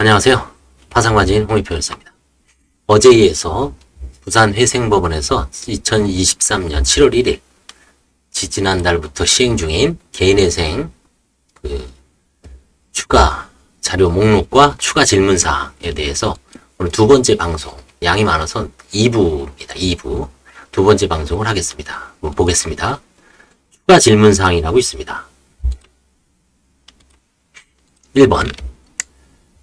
안녕하세요. 파상마진 홍익표 열사입니다. 어제에 이어서 부산 회생법원에서 2023년 7월 1일 지지난달부터 시행 중인 개인회생 그 추가 자료 목록과 추가 질문 사항에 대해서 오늘 두 번째 방송 양이 많아서 2부입니다. 2부 두 번째 방송을 하겠습니다. 보겠습니다. 추가 질문 사항이라고 있습니다. 1번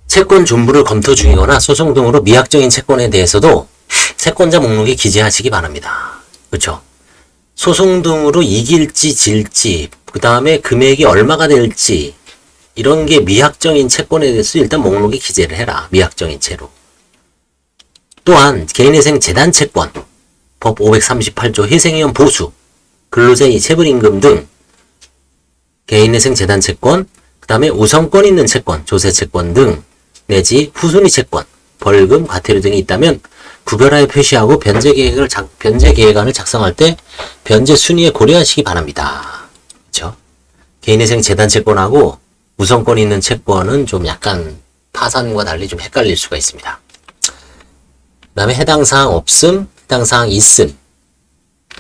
채권 존부를 검토 중이거나 소송 등으로 미확정인 채권에 대해서도 채권자 목록에 기재하시기 바랍니다. 그렇죠? 소송 등으로 이길지 질지 그 다음에 금액이 얼마가 될지 이런 게 미확정인 채권에 대해서 일단 목록에 기재를 해라. 미확정인 채로. 또한 개인회생 재단 채권 법 538조 회생위원 보수 근로자의 체불임금 등 개인회생 재단 채권 그 다음에 우선권 있는 채권, 조세 채권 등 내지 후순위 채권, 벌금, 과태료 등이 있다면 구별하여 표시하고 변제 계획을 작, 변제 계획안을 작성할 때 변제 순위에 고려하시기 바랍니다. 그렇죠? 개인회생 재단 채권하고 우선권 있는 채권은 좀 약간 파산과 달리 좀 헷갈릴 수가 있습니다. 그 다음에 해당 사항 없음, 해당 사항 있음,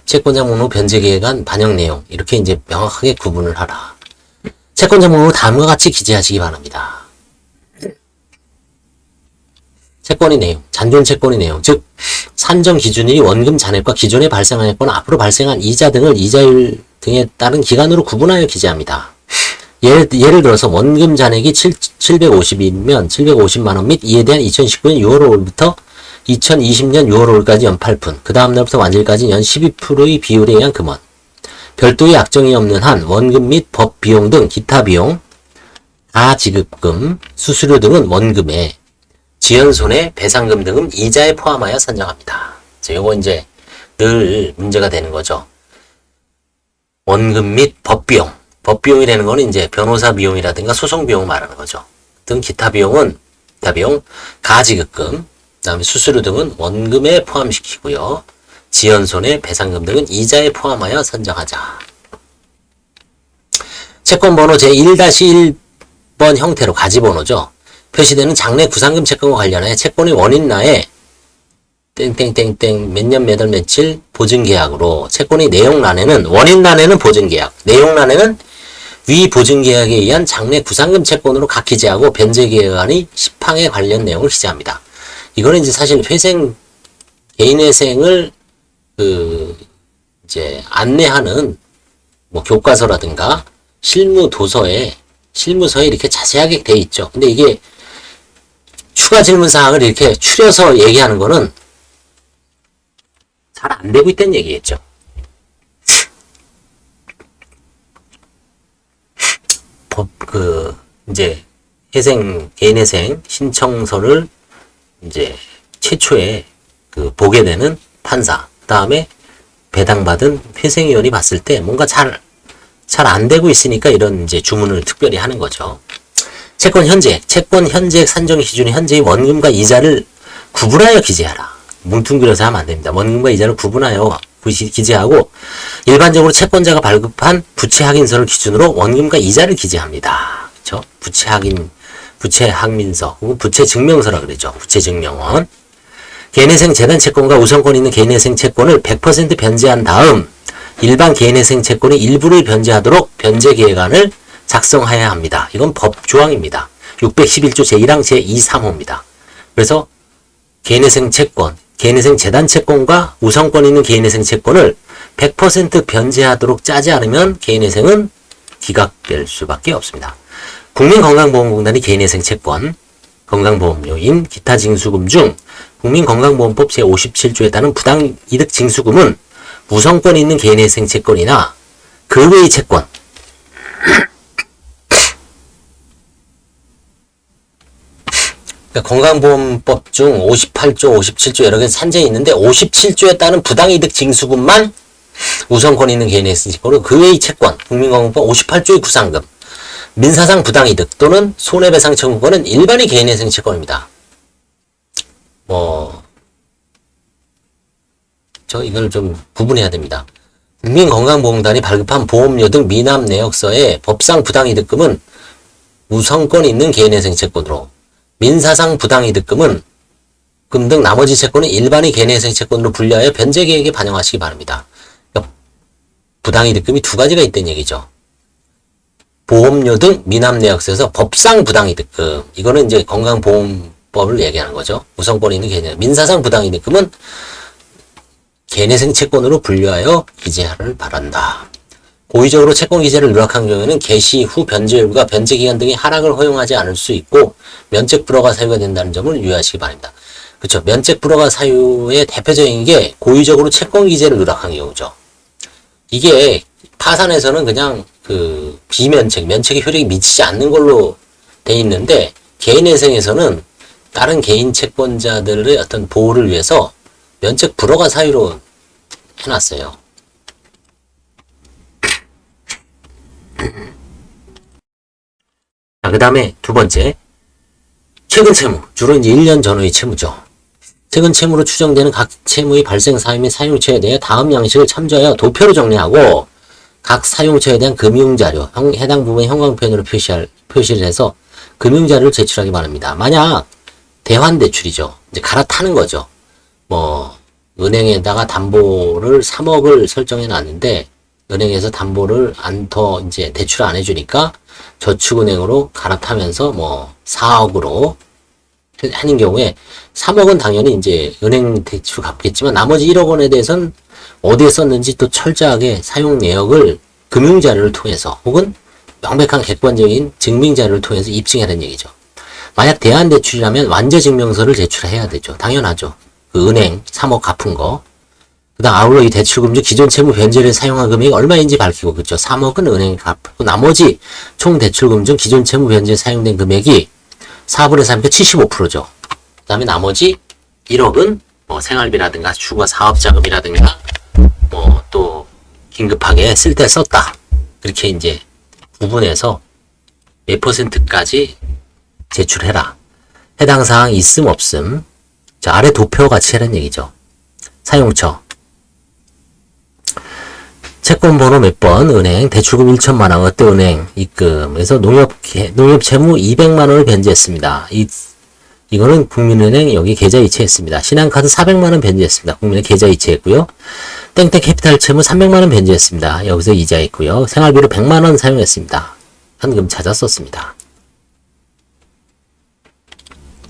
채권자 목록 변제 계획안 반영 내용 이렇게 이제 명확하게 구분을 하라. 채권자 목록 다음과 같이 기재하시기 바랍니다. 채권의 내용, 잔존 채권의 내용, 즉 산정 기준일이 원금 잔액과 기존에 발생하였거나 앞으로 발생한 이자 등을 이자율 등에 따른 기간으로 구분하여 기재합니다. 예를, 예를 들어서 원금 잔액이 7, 750이면 750만원 및 이에 대한 2019년 6월 5일부터 2020년 6월 5일까지 연 8푼, 그 다음 날부터 완질까지 연 12%의 비율에 의한 금원, 별도의 약정이 없는 한 원금 및 법 비용 등 기타 비용, 가지급금, 수수료 등은 원금에, 지연 손해, 배상금 등은 이자에 포함하여 산정합니다. 자, 요거 이제 늘 문제가 되는 거죠. 원금 및 법비용. 법비용이라는 거는 이제 변호사 비용이라든가 소송 비용 말하는 거죠. 등 기타 비용은, 기타 비용, 가지급금, 그 다음에 수수료 등은 원금에 포함시키고요. 지연 손해, 배상금 등은 이자에 포함하여 산정하자. 채권 번호 제1-1번 형태로 가지 번호죠. 표시되는 장래 구상금 채권과 관련해 채권의 원인나에 땡땡땡땡 몇 년 몇 월 며칠 보증계약으로 채권의 내용란에는 원인란에는 보증계약, 내용란에는 위 보증계약에 의한 장래 구상금 채권으로 각 기재하고 변제계약안의 시팡에 관련 내용을 기재합니다. 이거는 이제 사실 회생 개인회생을 그 이제 안내하는 뭐 교과서라든가 실무 도서에 실무서에 이렇게 자세하게 돼 있죠. 근데 이게 추가 질문 사항을 이렇게 추려서 얘기하는 거는 잘 안 되고 있다는 얘기겠죠. 법, 그, 이제, 회생, 개인회생 신청서를 이제 최초에 그 보게 되는 판사, 그 다음에 배당받은 회생위원이 봤을 때 뭔가 잘, 잘 안 되고 있으니까 이런 이제 주문을 특별히 하는 거죠. 채권 현재액, 채권 현재액 산정 기준의 현재의 원금과 이자를 구분하여 기재하라. 뭉뚱그려서 하면 안 됩니다. 원금과 이자를 구분하여 기재하고 일반적으로 채권자가 발급한 부채 확인서를 기준으로 원금과 이자를 기재합니다. 그렇죠? 부채 확인, 부채 확민서 부채 증명서라 그러죠. 부채 증명원. 개인회생 재단 채권과 우선권 있는 개인회생 채권을 100% 변제한 다음 일반 개인회생 채권의 일부를 변제하도록 변제 계획안을 작성해야 합니다. 이건 법 조항입니다. 611조 제1항 제2, 3호입니다. 그래서 개인회생 채권, 개인회생 재단 채권과 우선권 있는 개인회생 채권을 100% 변제하도록 짜지 않으면 개인회생은 기각될 수밖에 없습니다. 국민건강보험공단이 개인회생 채권, 건강보험료인 기타 징수금 중 국민건강보험법 제57조에 따른 부당이득 징수금은 우선권 있는 개인회생 채권이나 그 외의 채권, 그러니까 건강보험법 중 58조, 57조 여러 개 산정이 있는데 57조에 따른 부당이득 징수금만 우선권 있는 개인의 승식권으로 그 외의 채권, 국민건강법 58조의 구상금, 민사상 부당이득 또는 손해배상 청구권은 일반의 개인의 승채권입니다. 뭐, 저 이걸 좀 구분해야 됩니다. 국민건강보험단이 발급한 보험료 등 미납 내역서의 법상 부당이득금은 우선권 있는 개인의 생채권으로 민사상 부당이득금은 금 등 나머지 채권은 일반의 개인회생 채권으로 분류하여 변제 계획에 반영하시기 바랍니다. 그러니까 부당이득금이 두 가지가 있다는 얘기죠. 보험료 등 미납 내역서에서 법상 부당이득금 이거는 이제 건강보험법을 얘기하는 거죠. 우선권이 있는 개념. 민사상 부당이득금은 개인회생 채권으로 분류하여 기재하를 바란다. 고의적으로 채권 기재를 누락한 경우에는 개시 후 변제 일부가 변제 기간 등의 하락을 허용하지 않을 수 있고 면책 불허가 사유가 된다는 점을 유의하시기 바랍니다. 그렇죠. 면책 불허가 사유의 대표적인 게 고의적으로 채권 기재를 누락한 경우죠. 이게 파산에서는 그냥 그 비면책, 면책의 효력이 미치지 않는 걸로 돼 있는데 개인회생에서는 다른 개인 채권자들의 어떤 보호를 위해서 면책 불허가 사유로 해놨어요. 자, 그 다음에 두 번째. 최근 채무. 주로 이제 1년 전후의 채무죠. 최근 채무로 추정되는 각 채무의 발생 사유 및 사용처에 대해 다음 양식을 참조하여 도표로 정리하고 각 사용처에 대한 금융자료, 형- 해당 부분의 형광펜으로 표시할, 표시를 해서 금융자료를 제출하기 바랍니다. 만약 대환대출이죠. 이제 갈아타는 거죠. 뭐, 은행에다가 담보를 3억을 설정해 놨는데, 은행에서 담보를 안 더 이제 대출 안 해주니까 저축은행으로 갈아타면서 뭐 4억으로 하는 경우에 3억은 당연히 이제 은행 대출 갚겠지만 나머지 1억 원에 대해서는 어디에 썼는지 또 철저하게 사용 내역을 금융 자료를 통해서 혹은 명백한 객관적인 증빙 자료를 통해서 입증하는 얘기죠. 만약 대안 대출이라면 완제 증명서를 제출해야 되죠. 당연하죠. 그 은행 3억 갚은 거. 그 다음 아울러 이 대출금 중 기존 채무 변제를 사용한 금액이 얼마인지 밝히고 그죠. 3억은 은행이 갚고 나머지 총 대출금 중 기존 채무 변제에 사용된 금액이 4분의 3이니까 75%죠. 그 다음에 나머지 1억은 뭐 생활비라든가 주거 사업자금이라든가 뭐 또 긴급하게 쓸 때 썼다. 그렇게 이제 구분해서 몇 퍼센트까지 제출해라. 해당 사항 있음 없음. 자, 아래 도표 같이 해라는 얘기죠. 사용처. 채권 번호 몇 번, 은행, 대출금 1천만 원, 어때 은행, 입금에서 농협, 개- 농협 채무 200만 원을 변제했습니다. 이, 이거는 국민은행 여기 계좌 이체했습니다. 신한카드 400만 원 변제했습니다. 국민의 계좌 이체했고요. 땡땡 캐피탈 채무 300만 원 변제했습니다. 여기서 이자 있고요. 생활비로 100만 원 사용했습니다. 현금 찾아 썼습니다.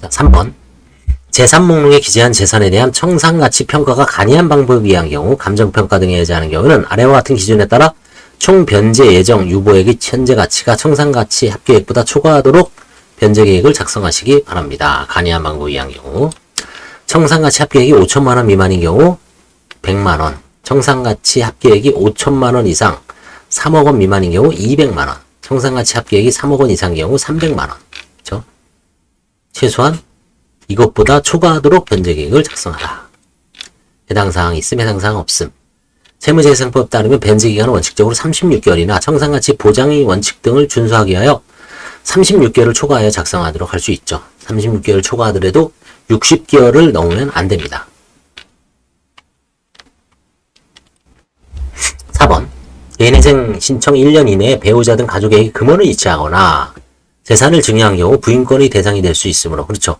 자, 3번. 재산 목록에 기재한 재산에 대한 청산가치 평가가 간이한 방법에 의한 경우 감정평가 등에 의지하는 경우는 아래와 같은 기준에 따라 총 변제 예정 유보액의 현재 가치가 청산가치 합계액보다 초과하도록 변제 계획을 작성하시기 바랍니다. 간이한 방법에 의한 경우 청산가치 합계액이 5천만 원 미만인 경우 100만 원, 청산가치 합계액이 5천만 원 이상 3억 원 미만인 경우 200만 원, 청산가치 합계액이 3억 원 이상 경우 300만 원. 그렇죠? 최소한 이것보다 초과하도록 변제 계획을 작성하라. 해당 사항 있음, 해당 사항 없음. 세무재생법 따르면 변제 기간은 원칙적으로 36개월이나 청산가치 보장의 원칙 등을 준수하기 위하여 36개월을 초과하여 작성하도록 할 수 있죠. 36개월을 초과하더라도 60개월을 넘으면 안 됩니다. 4번. 개인회생 신청 1년 이내에 배우자 등 가족에게 금원을 이체하거나 재산을 증여한 경우 부인권의 대상이 될 수 있으므로 그렇죠.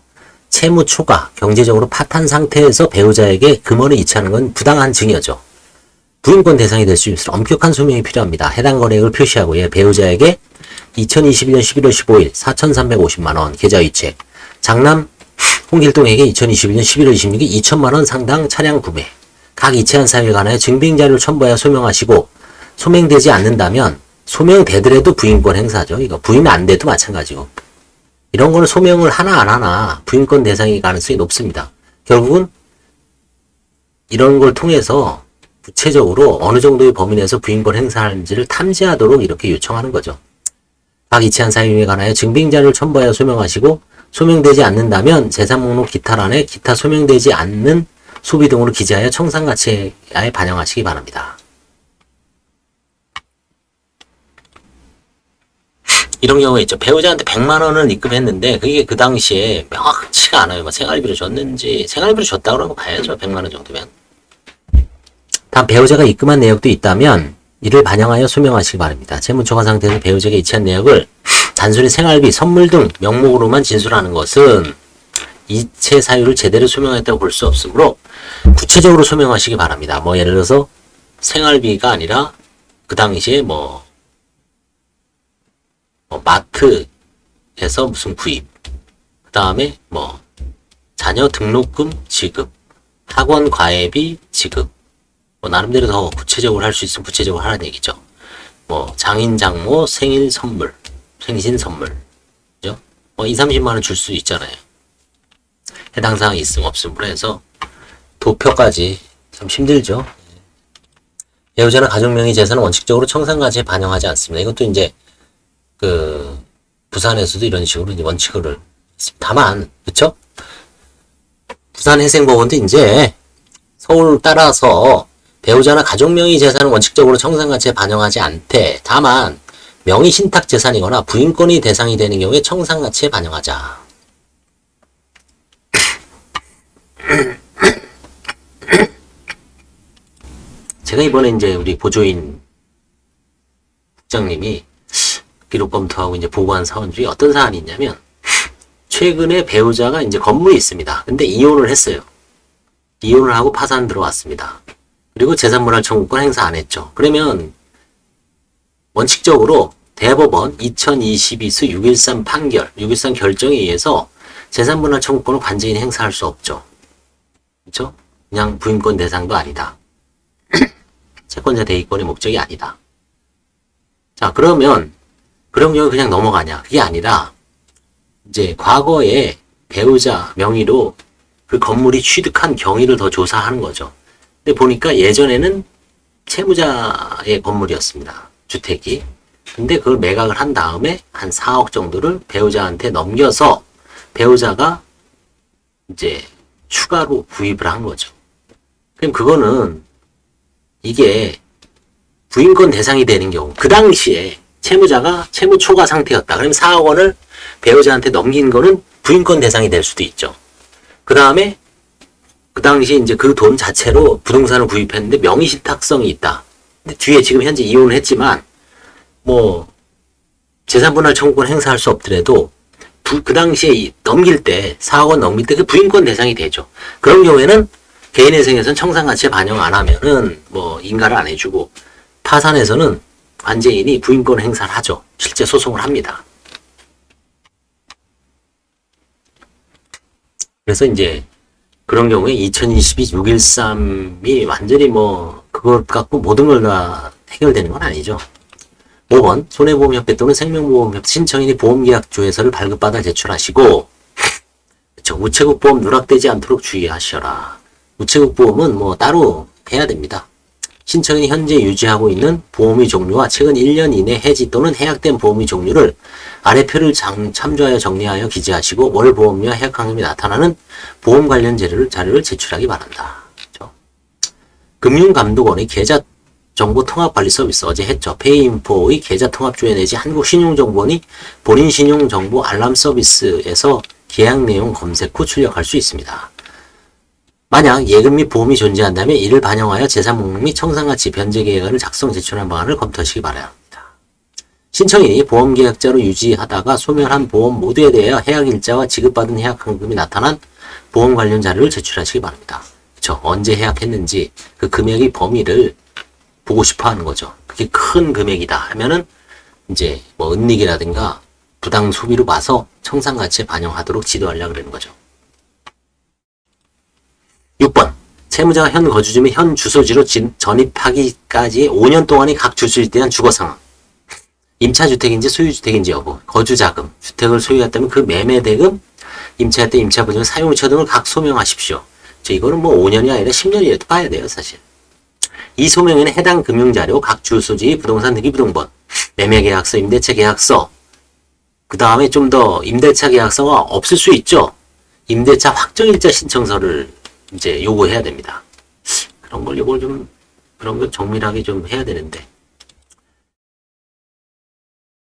채무 초과, 경제적으로 파탄 상태에서 배우자에게 금원을 이체하는 건 부당한 증여죠. 부인권 대상이 될 수 있으므로 엄격한 소명이 필요합니다. 해당 거래액을 표시하고 예, 배우자에게 2021년 11월 15일 4,350만원 계좌 이체, 장남 홍길동에게 2021년 11월 26일 2천만원 상당 차량 구매, 각 이체한 사유에 관하여 증빙자료를 첨부하여 소명하시고 소명되지 않는다면 소명되더라도 부인권 행사죠. 이거 부인 안 돼도 마찬가지고 이런 거는 소명을 하나 안 하나 부인권 대상이 가능성이 높습니다. 결국은 이런 걸 통해서 구체적으로 어느 정도의 범위 내에서 부인권 행사하는지를 탐지하도록 이렇게 요청하는 거죠. 각 이체한 사유에 관하여 증빙 자료를 첨부하여 소명하시고 소명되지 않는다면 재산 목록 기타란에 기타 소명되지 않는 소비 등으로 기재하여 청산가치에 반영하시기 바랍니다. 이런 경우가 있죠. 배우자한테 100만 원을 입금했는데 그게 그 당시에 명확치가 않아요. 뭐 생활비로 줬는지 생활비로 줬다 그러면 가야죠. 100만 원 정도면. 다음 배우자가 입금한 내역도 있다면 이를 반영하여 소명하시기 바랍니다. 채무초과 상태에서 배우자에게 이체한 내역을 단순히 생활비, 선물 등 명목으로만 진술하는 것은 이체 사유를 제대로 소명했다고 볼 수 없으므로 구체적으로 소명하시기 바랍니다. 뭐 예를 들어서 생활비가 아니라 그 당시에 뭐, 뭐 마트에서 무슨 구입, 그 다음에 뭐 자녀 등록금 지급, 학원 과외비 지급, 뭐 나름대로 더 구체적으로 할 수 있으면 구체적으로 하라는 얘기죠. 뭐 장인 장모 생일 선물, 생신 선물, 그죠? 뭐 2, 30만 원 줄 수 있잖아요. 해당 사항이 있음 없음으로 해서 도표까지 참 힘들죠. 배우자나 가족명의 재산은 원칙적으로 청산가치에 반영하지 않습니다. 이것도 이제 그 부산에서도 이런 식으로 이제 원칙을. 다만 그렇죠? 부산 해생법원도 이제 서울 따라서 배우자나 가족 명의 재산은 원칙적으로 청산가치에 반영하지 않되 다만 명의 신탁 재산이거나 부인권이 대상이 되는 경우에 청산가치에 반영하자. 제가 이번에 이제 우리 보조인 국장님이 기록 검토하고 이제 보고한 사원 중에 어떤 사안이 있냐면 최근에 배우자가 이제 건물이 있습니다. 근데 이혼을 했어요. 이혼을 하고 파산 들어왔습니다. 그리고 재산분할 청구권 행사 안 했죠. 그러면 원칙적으로 대법원 2022수 613 판결, 613 결정에 의해서 재산분할 청구권을 관제인이 행사할 수 없죠. 그렇죠? 그냥 부인권 대상도 아니다. 채권자 대의권의 목적이 아니다. 자, 그러면 그런 경우 그냥 넘어가냐? 그게 아니라 이제 과거에 배우자 명의로 그 건물이 취득한 경위를 더 조사하는 거죠. 근데 보니까 예전에는 채무자의 건물이었습니다. 주택이. 근데 그걸 매각을 한 다음에 한 4억 정도를 배우자한테 넘겨서 배우자가 이제 추가로 구입을 한 거죠. 그럼 그거는 이게 부인권 대상이 되는 경우, 그 당시에 채무자가 채무 초과 상태였다. 그럼 4억 원을 배우자한테 넘긴 거는 부인권 대상이 될 수도 있죠. 그 다음에 그 당시 이제 그 돈 자체로 부동산을 구입했는데 명의 신탁성이 있다. 근데 뒤에 지금 현재 이혼을 했지만 뭐 재산분할 청구권 행사할 수 없더라도 부, 그 당시에 이- 넘길 때 4억 원 넘길 때 그 부인권 대상이 되죠. 그런 경우에는 개인회생에서는 청산가치에 반영 안 하면은 뭐 인가를 안 해주고 파산에서는 관제인이 부인권 행사를 하죠. 실제 소송을 합니다. 그래서 이제 그런 경우에 2022 613이 완전히 뭐 그것 갖고 모든 걸 다 해결되는 건 아니죠. 5번 손해보험협회 또는 생명보험협회 신청인이 보험계약 조회서를 발급받아 제출하시고 그쵸, 우체국 보험 누락되지 않도록 주의하셔라. 우체국 보험은 뭐 따로 해야 됩니다. 신청인이 현재 유지하고 있는 보험의 종류와 최근 1년 이내 해지 또는 해약된 보험의 종류를 아래 표를 장- 참조하여 정리하여 기재하시고 월 보험료와 해약 환급이 나타나는 보험 관련 자료를, 자료를 제출하기 바란다. 그렇죠? 금융감독원의 계좌 정보 통합 관리 서비스 어제 했죠. 페이인포의 계좌 통합 조회 내지 한국신용정보원이 본인 신용정보 알람 서비스에서 계약 내용 검색 후 출력할 수 있습니다. 만약 예금 및 보험이 존재한다면 이를 반영하여 재산 목록 및 청산가치 변제 계획안을 작성 제출한 방안을 검토하시기 바랍니다. 신청인이 보험계약자로 유지하다가 소멸한 보험 모두에 대하여 해약일자와 지급받은 해약환급이 나타난 보험 관련 자료를 제출하시기 바랍니다. 그쵸? 언제 해약했는지 그 금액의 범위를 보고 싶어 하는 거죠. 그게 큰 금액이다 하면은 이제 뭐 은닉이라든가 부당 소비로 봐서 청산가치에 반영하도록 지도하려고 그러는 거죠. 6번. 채무자가 현 거주지 및 현 주소지로 진- 전입하기까지 5년 동안의 각 주소지에 대한 주거 상황. 임차주택인지 소유주택인지 여부, 거주자금, 주택을 소유했다면 그 매매대금, 임차했던 임차부증, 사용처 등을 각 소명하십시오. 저 이거는 뭐 5년이 아니라 10년이라도 봐야 돼요, 사실. 이 소명에는 해당 금융자료, 각 주소지, 부동산 등기부등본, 매매계약서, 임대차 계약서, 그 다음에 좀 더 임대차 계약서가 없을 수 있죠. 임대차 확정일자 신청서를 이제 요구해야 됩니다. 그런 걸 요걸 좀 그런 거 정밀하게 좀 해야 되는데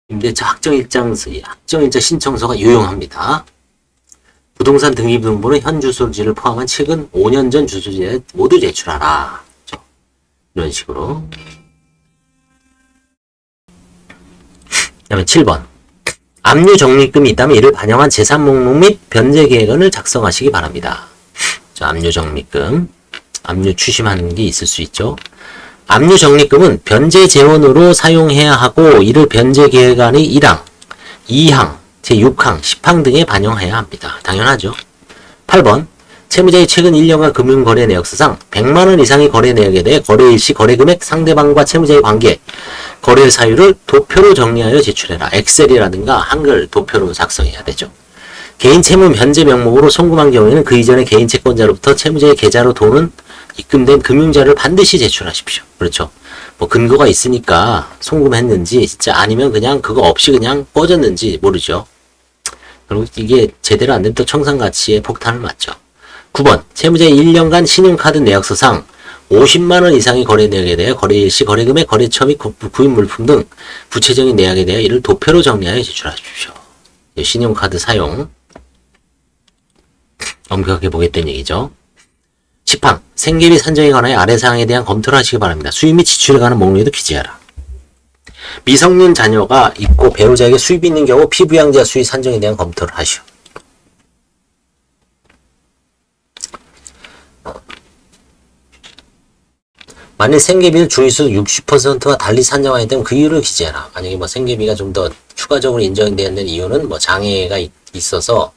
임대차 확정일장 확정일자 신청서가 유용합니다. 부동산 등기부등본은 현 주소지를 포함한 최근 5년 전 주소지에 모두 제출하라. 이런 식으로 그다음에 7번. 압류 적립금이 있다면 이를 반영한 재산 목록 및 변제 계획안을 작성하시기 바랍니다. 자, 압류 적립금. 압류 추심하는 게 있을 수 있죠. 압류 적립금은 변제 재원으로 사용해야 하고 이를 변제 계획안의 1항, 2항, 제6항, 10항 등에 반영해야 합니다. 당연하죠. 8번 채무자의 최근 1년간 금융거래 내역서상 100만원 이상의 거래 내역에 대해 거래 일 시 거래 금액 상대방과 채무자의 관계, 거래 사유를 도표로 정리하여 제출해라. 엑셀이라든가 한글 도표로 작성해야 되죠. 개인 채무 변제 명목으로 송금한 경우에는 그 이전에 개인 채권자로부터 채무자의 계좌로 돈은 입금된 금융자를 반드시 제출하십시오. 그렇죠. 뭐 근거가 있으니까 송금했는지 진짜 아니면 그냥 그거 없이 그냥 꺼졌는지 모르죠. 그리고 이게 제대로 안 되면 또 청산가치에 폭탄을 맞죠. 9번 채무자의 1년간 신용카드 내역서상 50만원 이상의 거래 내역에 대해 거래 일 시 거래금액 거래처 및 구- 구입 물품 등 구체적인 내역에 대해 이를 도표로 정리하여 제출하십시오. 예, 신용카드 사용 엄격하게 보겠다는 얘기죠. 10항 생계비 산정에 관하여 아래 사항에 대한 검토를 하시기 바랍니다. 수입 및 지출에 관한 목록에도 기재하라. 미성년 자녀가 있고 배우자에게 수입이 있는 경우 피부양자 수입 산정에 대한 검토를 하시오. 만일 생계비를 주의수 60%와 달리 산정하게 되면 그 이유를 기재하라. 만약에 뭐 생계비가 좀 더 추가적으로 인정되는 이유는 뭐 장애가 있- 있어서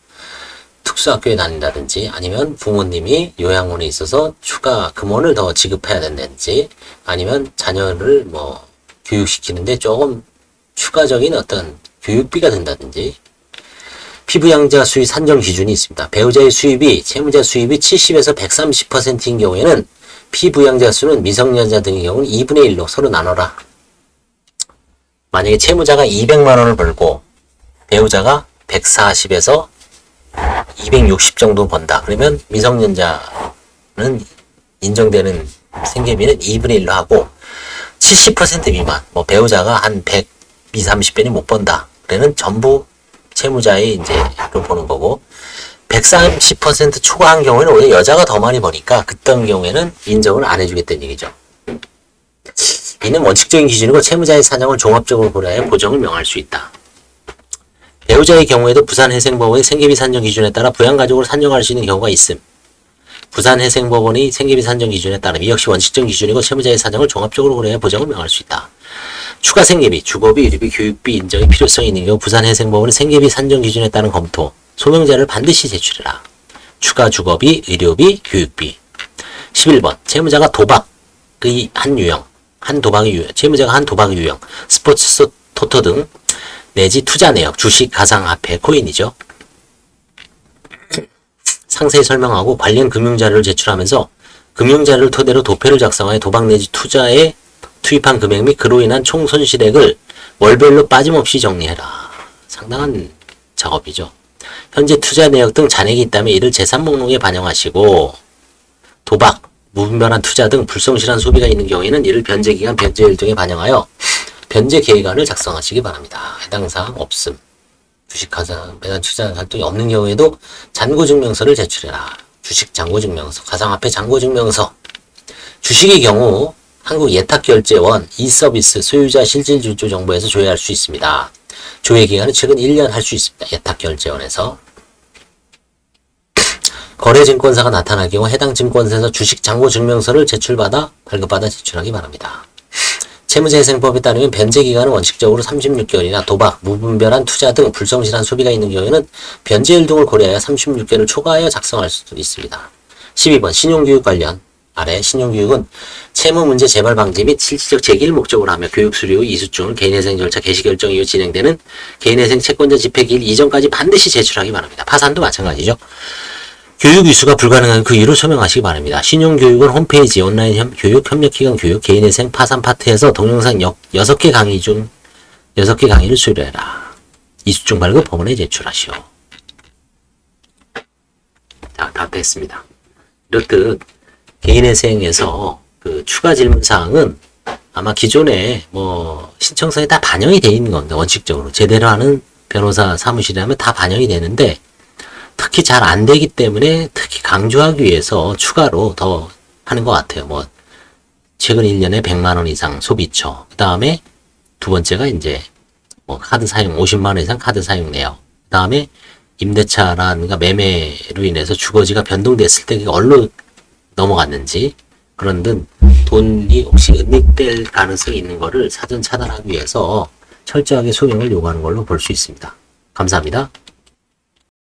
특수학교에 다닌다든지 아니면 부모님이 요양원에 있어서 추가 금원을 더 지급해야 된다든지 아니면 자녀를 뭐 교육시키는데 조금 추가적인 어떤 교육비가 든다든지 피부양자 수입 산정 기준이 있습니다. 배우자의 수입이 채무자 수입이 70에서 130%인 경우에는 피부양자 수는 미성년자 등의 경우는 2분의 1로 서로 나눠라. 만약에 채무자가 200만 원을 벌고 배우자가 140에서 260 정도 번다. 그러면 미성년자는 인정되는 생계비는 2분의 1로 하고 70% 미만, 뭐 배우자가 한 100, 20, 30배니 못 번다. 그러면 전부 채무자의 이제로 보는 거고 130% 초과한 경우에는 오히려 여자가 더 많이 버니까 그떤 경우에는 인정을 안 해주겠다는 얘기죠. 이는 원칙적인 기준이고 채무자의 사정을 종합적으로 고려하여 보정을 명할 수 있다. 배우자의 경우에도 부산해생법원의 생계비 산정 기준에 따라 부양가족으로 산정할 수 있는 경우가 있음. 부산해생법원의 생계비 산정 기준에 따르면 이 역시 원칙적 기준이고 채무자의 사정을 종합적으로 고려해 보정을 명할 수 있다. 추가 생계비, 주거비, 유류비, 교육비 인정의 필요성이 있는 경우 부산해생법원의 생계비 산정 기준에 따른 검토, 소명자를 반드시 제출해라. 추가 주거비, 의료비, 교육비. 11번 채무자가 도박의 한 유형, 한 도박의 유형, 채무자가 한 도박의 유형, 스포츠 토토 등 내지 투자 내역, 주식, 가상화폐, 코인이죠. 상세히 설명하고 관련 금융자료를 제출하면서 금융자료를 토대로 도표를 작성하여 도박 내지 투자에 투입한 금액 및 그로 인한 총 손실액을 월별로 빠짐없이 정리해라. 상당한 작업이죠. 현재 투자 내역 등 잔액이 있다면 이를 재산 목록에 반영하시고 도박, 무분별한 투자 등 불성실한 소비가 있는 경우에는 이를 변제기간, 변제일 등에 반영하여 변제 계획안을 작성하시기 바랍니다. 해당 사항 없음. 주식가상 배당 투자 활동이 없는 경우에도 잔고증명서를 제출해라. 주식 잔고증명서, 가상화폐 잔고증명서. 주식의 경우 한국 예탁결제원 이서비스 소유자 실질주주 정보에서 조회할 수 있습니다. 조회 기간은 최근 1년 할 수 있습니다. 예탁결제원에서. 거래증권사가 나타날 경우 해당 증권사에서 주식 잔고증명서를 제출받아 발급받아 제출하기 바랍니다. 채무재생법에 따르면 변제 기간은 원칙적으로 36개월이나 도박, 무분별한 투자 등 불성실한 소비가 있는 경우에는 변제일 등을 고려하여 36개월을 초과하여 작성할 수도 있습니다. 12번 신용교육 관련 아래 신용교육은 채무 문제 재발 방지 및 실질적 제기를 목적으로 하며 교육 수료 후 이수증을 개인회생 절차 개시 결정 이후 진행되는 개인회생 채권자 집행기일 이전까지 반드시 제출하기 바랍니다. 파산도 마찬가지죠. 교육 이수가 불가능한 그 이유를 소명하시기 바랍니다. 신용교육은 홈페이지 온라인 협- 교육 협력기관 교육 개인회생 파산 파트에서 동영상 역, 6개 강의 중 6개 강의를 수료해라. 이수증 발급 법원에 제출하시오. 자, 다 됐습니다. 이렇듯 개인회생에서 그 추가 질문 사항은 아마 기존에 뭐 신청서에 다 반영이 돼 있는 겁니다. 원칙적으로 제대로 하는 변호사 사무실이라면 다 반영이 되는데 특히 잘 안 되기 때문에 특히 강조하기 위해서 추가로 더 하는 것 같아요. 뭐 최근 1년에 100만 원 이상 소비처. 그 다음에 두 번째가 이제 뭐 카드 사용 50만 원 이상 카드 사용 내역. 그 다음에 임대차라든가 매매로 인해서 주거지가 변동됐을 때 어디로 넘어갔는지 그런 등 돈이 혹시 은닉될 가능성이 있는 거를 사전 차단하기 위해서 철저하게 소명을 요구하는 걸로 볼 수 있습니다. 감사합니다.